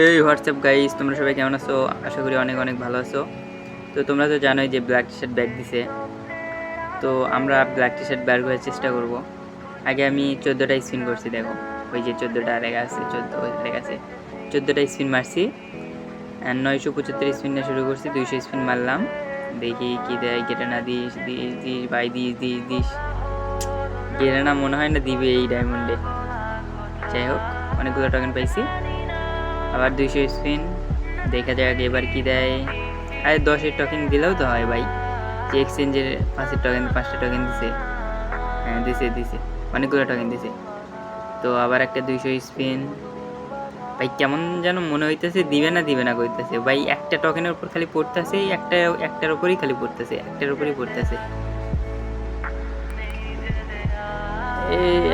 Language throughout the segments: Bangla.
এই হোয়াটসঅ্যাপ গাইস, তোমরা সবাই কেমন আছো? আশা করি অনেক অনেক ভালো আছো। তো তোমরা তো জানোই যে ব্ল্যাক টি শার্ট ব্যাগ দিছে। তো আমরা ব্ল্যাক টি শার্ট বের করার চেষ্টা করব। আগে আমি চোদ্দোটা স্পিন করছি, দেখো। ওই যে চোদ্দোটা লেখা আছে, চোদ্দ লেখা আছে। চোদ্দোটা স্পিন মারছি। নয়শো পঁচাত্তর স্পিন না শুরু করছি, দুইশো স্পিন মারলাম। দেখি কি দেয় গেটে না this this this by this this this. গেলে না মনে হয় না দিবে এই ডায়মন্ডে যাই হোক, অনেকগুলো টোকেন পাইছি। আবার দুইশো স্পিন দেখা যাক এবার কি দেয়। আরে, দশের টোকেন দিলেও তো হয় ভাই। যে এক্সচেঞ্জের পাঁচের টোকেন পাঁচটা টোকেন দিছে। হ্যাঁ দিছে দিছে। অনেকগুলো টোকেন দিছে। তো আবার একটা দুইশো স্পিন ভাই, কেমন যেন মনে হইতেছে, দিবে না দিবে না কইতেছে। ভাই, একটা টোকেনের উপর খালি পড়তেছে, একটা, একটার উপরই খালি পড়তেছে, একটার উপরই পড়তেছে।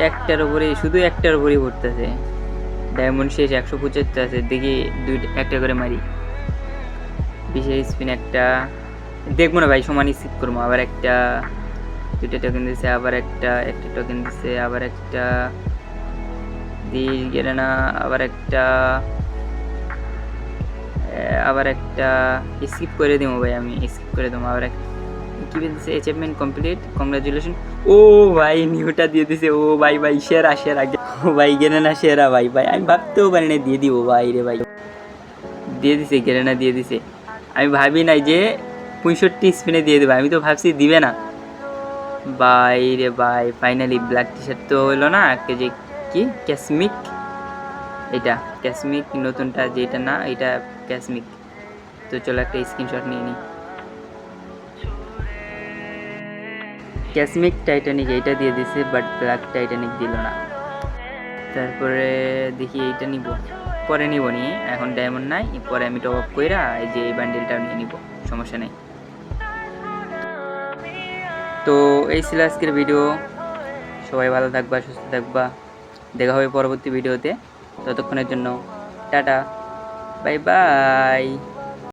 একটার উপরেই, শুধু একটার উপরেই পড়তেছে। ডায়মন্ড শেষ একশো পঁচাত্তর আছে, দেখি দুইটা, একটা করে মারি। বিশের স্পিন একটা, দেখব না ভাই সমান স্কিপ করব। আবার একটা, দুইটা টোকেন দিছে, আবার একটা একটা টোকেন দিছে, আবার একটা, দিস গেলে না, আবার একটা আবার একটা স্কিপ করে দেবো ভাই আমি স্কিপ করে দেবো, আবার একটা। কি বলতেছে অ্যাচিভমেন্ট কমপ্লিট কংগ্রাচুলেশন ও ভাই, নিউটা দিয়ে দিছে। ও ভাই ভাই, সেরা সেরা। ও ভাই গেলে না সেরা ভাই ভাই। আমি ভাবতেও পারি না দিয়ে দিব ভাই রে ভাই। দিয়ে দিছে গেলে না দিয়ে দিছে। আমি ভাবি নাই যে পঁয়ষট্টি স্পিনে দিয়ে দেবে। আমি তো ভাবছি দিবে না। ভাই রে ভাই ফাইনালি ব্ল্যাক টি শার্ট তো হলো না যে কি? ক্যাসমিক এটা ক্যাসমিক নতুনটা যেটা না, এটা ক্যাসমিক তো চলো একটা স্ক্রিনশট নিয়ে নিই। ক্যাসমিক টাইটানিক এইটা দিয়ে দিছে বাট ব্ল্যাক টাইটানিক দিল না। তারপরে দেখি এইটা নিব। পরে নিব নি, এখন ডায়মন্ড নাই, পরে আমি টপ আপ কইরা এই যে এই বান্ডেলটাও নিয়ে নিব, সমস্যা নেই। তো এই ছিল আজকের ভিডিও সবাই ভালো থাকবা, সুস্থ থাকবা। দেখা হবে পরবর্তী ভিডিওতে ততক্ষণের জন্য টাটা, বাই বাই।